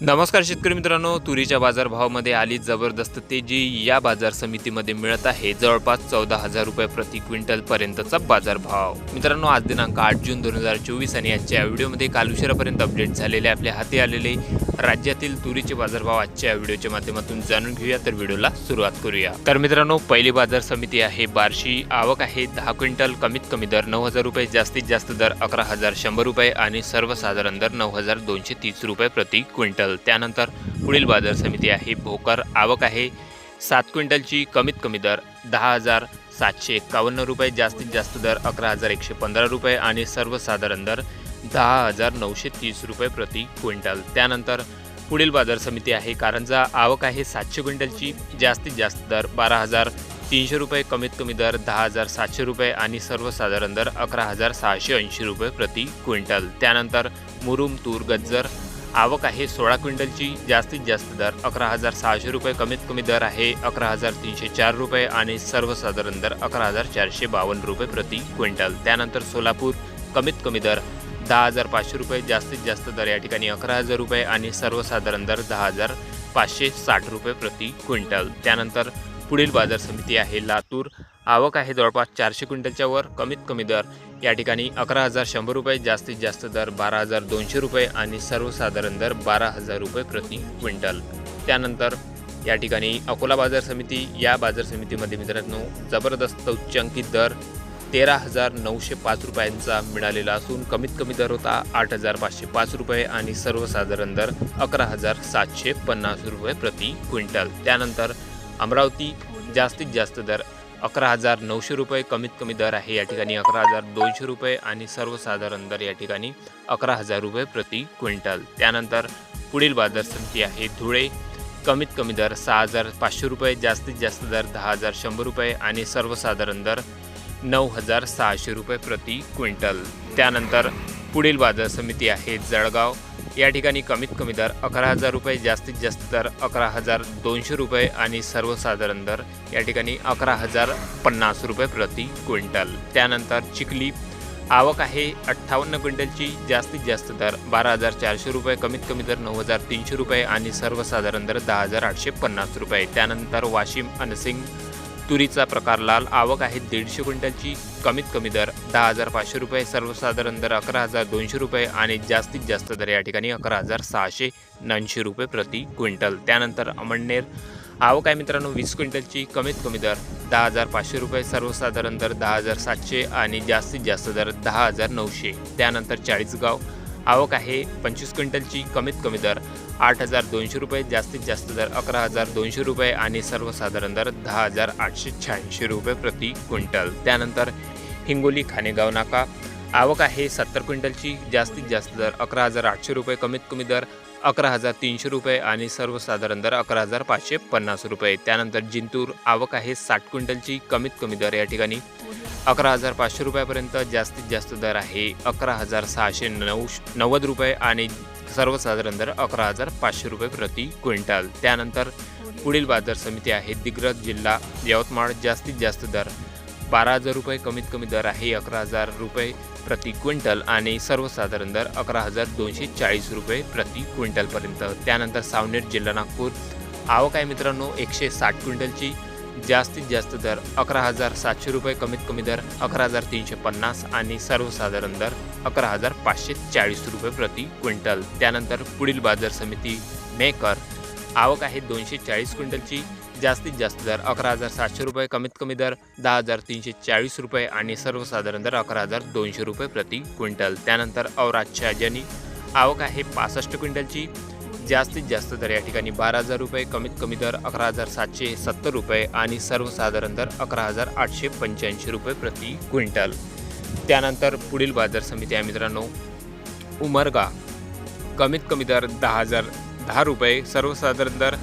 नमस्कार शेतकरी मित्रांनो तुरीच्या बाजारभावामध्ये आली जबरदस्त तेजी. या बाजार समितीमध्ये मिळत आहे जवळपास चौदा हजार रुपये प्रति क्विंटल पर्यंतचा बाजारभाव. मित्रांनो आज दिनांक आठ जून दोन हजार चोवीस आणि आजच्या व्हिडिओमध्ये काल उशिरापर्यंत अपडेट झालेले आपल्या हाती आलेले राज्यातील तुरीचे बाजारभाव आजच्या व्हिडिओच्या माध्यमातून जाणून घेऊया. तर व्हिडिओला सुरुवात करूया. तर मित्रांनो पहिली बाजार समिती आहे बार्शी. आवक आहे दहा क्विंटल कमीत कमी दर नऊ हजार रुपये जास्तीत जास्त दर अकरा हजार शंभर रुपये आणि सर्वसाधारण दर नऊ हजार दोनशे तीस रुपये प्रति क्विंटल. त्यानंतर पुढील बाजार समिती आहे भोकर. आवक आहे सात क्विंटलची कमीत कमी दर दहा हजार सातशे एकावन्न रुपये जास्तीत जास्त दर अकरा हजार एकशे पंधरा रुपये आणि सर्वसाधारण दर दहा हजार नऊशे तीस रुपये प्रति क्विंटल. त्यानंतर पुढील बाजार समिती आहे. कारंजा आवक आहे सातशे क्विंटलची. जास्तीत जास्त दर बारा हजार तीनशे रुपये कमीत कमी दर दहा हजार सातशे रुपये आणि सर्वसाधारण दर अकरा हजार सहाशे ऐंशी रुपये प्रति क्विंटल. त्यानंतर मुरुम तूर गज्जर आवक आहे सोळा क्विंटलची. जास्तीत जास्त दर अकरा हजार सहाशे रुपये कमीत कमी दर आहे अकरा हजार तीनशे चार रुपये आणि सर्वसाधारण दर अकरा हजार चारशे बावन्न रुपये प्रति क्विंटल. त्यानंतर सोलापूर कमीत कमी दर दहा हजार पाचशे रुपये जास्तीत जास्त दर या ठिकाणी अकरा हजार रुपये आणि सर्वसाधारण दर दहा हजार पाचशे साठ रुपये प्रति क्विंटल. त्यानंतर पुढील बाजार समिती आहे लातूर. आवक आहे जवळपास चारशे क्विंटलच्या वर कमीत कमी दर या ठिकाणी अकरा हजार शंभर रुपये जास्तीत जास्त दर बारा हजार दोनशे रुपये आणि सर्वसाधारण दर बारा हजार रुपये प्रति क्विंटल. त्यानंतर या ठिकाणी अकोला बाजार समिती या बाजार समितीमध्ये मित्रांनो जबरदस्त उच्चांकित दर तेरा हजार नऊशे पाच रुपयांचा मिळालेला असून कमीत कमी दर होता आठ हजार पाचशे पाच रुपये आणि सर्वसाधारण दर अकरा हजार सातशे पन्नास रुपये प्रति क्विंटल. त्यानंतर अमरावती जास्तीत जास्त दर अकरा हजार नऊशे रुपये कमीत कमी दर आहे या ठिकाणी अकरा हजार दोनशे रुपये आणि सर्वसाधारण दर या ठिकाणी अकरा हजार रुपये प्रति क्विंटल. त्यानंतर पुढील बाजार समिती आहे धुळे. कमीत कमी दर सहा हजार पाचशे रुपये जास्तीत जास्त दर दहा हजार शंभर रुपये आणि सर्वसाधारण दर नऊ हजार सहाशे रुपये प्रति क्विंटल. त्यानंतर पुढील बाजार समिती आहे जळगाव. या ठिकाणी कमीत कमी दर अकरा हजार रुपये जास्तीत जास्त दर अकरा हजार दोनशे रुपये आणि सर्वसाधारण दर या ठिकाणी अकरा हजार पन्नास रुपये प्रति क्विंटल. त्यानंतर चिखली. आवक आहे अठ्ठावन्न क्विंटलची जास्तीत जास्त दर बारा हजार चारशे रुपये कमीत कमी दर नऊ हजार तीनशे रुपये आणि सर्वसाधारण दर दहा हजार आठशे पन्नास रुपये. त्यानंतर वाशिम अनसिंग. तुरीचा प्रकार लाल आवक आहे दीडशे क्विंटलची. कमीत कमी दर दहा हजार पाचशे रुपये सर्वसाधारण दर अकरा हजार दोनशे रुपये आणि जास्तीत जास्त दर या ठिकाणी अकरा हजार सहाशे ऐंशी रुपये प्रति क्विंटल. त्यानंतर अमळनेर आवक आहे मित्रांनो वीस क्विंटलची कमीत कमी दर दहा हजार पाचशे रुपये सर्वसाधारण दर दहा हजार सातशे आणि जास्तीत जास्त दर दहा हजार नऊशे. त्यानंतर चाळीसगाव आवक आहे पंचवीस क्विंटलची कमीत कमी दर आठ हजार दोनशे रुपये जास्तीत जास्त दर अकरा हजार दोनशे रुपये आणि सर्वसाधारण दर दहा हजार आठशे शहाऐंशी रुपये प्रति क्विंटल. त्यानंतर हिंगोली खानेगाव नाका. आवक आहे सत्तर क्विंटलची जास्तीत जास्त दर अकरा हजार आठशे रुपये कमीत कमी दर अकरा हजार तीनशे रुपये आणि सर्वसाधारण दर अकरा हजार पाचशे पन्नास रुपये. त्यानंतर जिंतूर आवक आहे साठ क्विंटलची कमीत कमी दर या ठिकाणी अकरा हजार पाचशे रुपयापर्यंत जास्तीत जास्त दर आहे अकरा हजार सहाशे नऊ नव्वद रुपये आणि सर्वसाधारण दर अकरा हजार पाचशे रुपये प्रति क्विंटल. त्यानंतर पुढील बाजार समिती आहे दिग्रज जिल्हा यवतमाळ जास्तीत जास्त दर बारा हजार रुपये कमीत कमी दर आहे अकरा हजार रुपये प्रति क्विंटल आणि सर्वसाधारण दर अकरा हजार दोनशे चाळीस रुपये प्रति क्विंटलपर्यंत. त्यानंतर सावनेर जिल्हा नागपूर. आवक आहे मित्रांनो एकशे साठ क्विंटलची. जास्तीत जास्त दर अकरा हजार सातशे रुपये कमीत कमी दर अकरा हजार तीनशे पन्नास आणि सर्वसाधारण दर अकरा हजार पाचशे चाळीस रुपये प्रति क्विंटल. त्यानंतर पुढील बाजार समिती मेकर आवक आहे दोनशे चाळीस क्विंटलची. जास्तीत जास्त दर अकरा हजार सातशे रुपये कमीत कमी दर दहा हजार तीनशे चाळीस रुपये आणि सर्वसाधारण दर अकरा हजार दोनशे रुपये प्रति क्विंटल. त्यानंतर औराजच्या जनी आवक आहे पासष्ट क्विंटलची. जास्तीत जास्त दर या ठिकाणी बारा हजार रुपये कमीत कमी दर अकरा हजार सातशे सत्तर रुपये आणि सर्वसाधारण दर अकरा हजार आठशे पंच्याऐंशी रुपये प्रति क्विंटल. त्यानंतर पुढील बाजार समिती आहे मित्रांनो उमरगा. कमीत कमी दर दहा हजार दहा रुपये सर्वसाधारण दर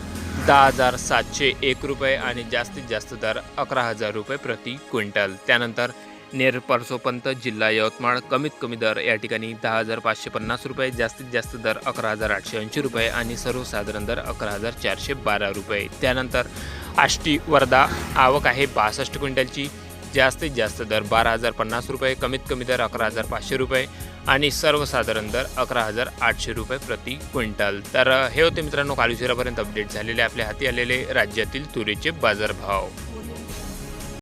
दहा हजार सातशे एक रुपये आणि जास्तीत जास्त दर अकरा हजार रुपये प्रति क्विंटल. त्यानंतर नेर परसोपंत जिल्हा यवतमाळ कमीत कमी दर या ठिकाणी दहा हजार पाचशे पन्नास रुपये जास्तीत जास्त दर अकरा हजार आठशे ऐंशी रुपये आणि सर्वसाधारण दर अकरा हजार चारशे बारा रुपये. त्यानंतर आष्टी वर्धा आवक आहे बासष्ट क्विंटलची. जास्तीत जास्त दर बारा हजार पन्नास रुपये कमीत कमी दर अकरा हजार पाचशे रुपये आणि सर्वसाधारण दर अकरा हजार आठशे रुपये प्रति क्विंटल. तर हे होते मित्रांनो काल उशिरापर्यंत अपडेट झालेले आपल्या हाती आलेले राज्यातील तुरीचे बाजारभाव.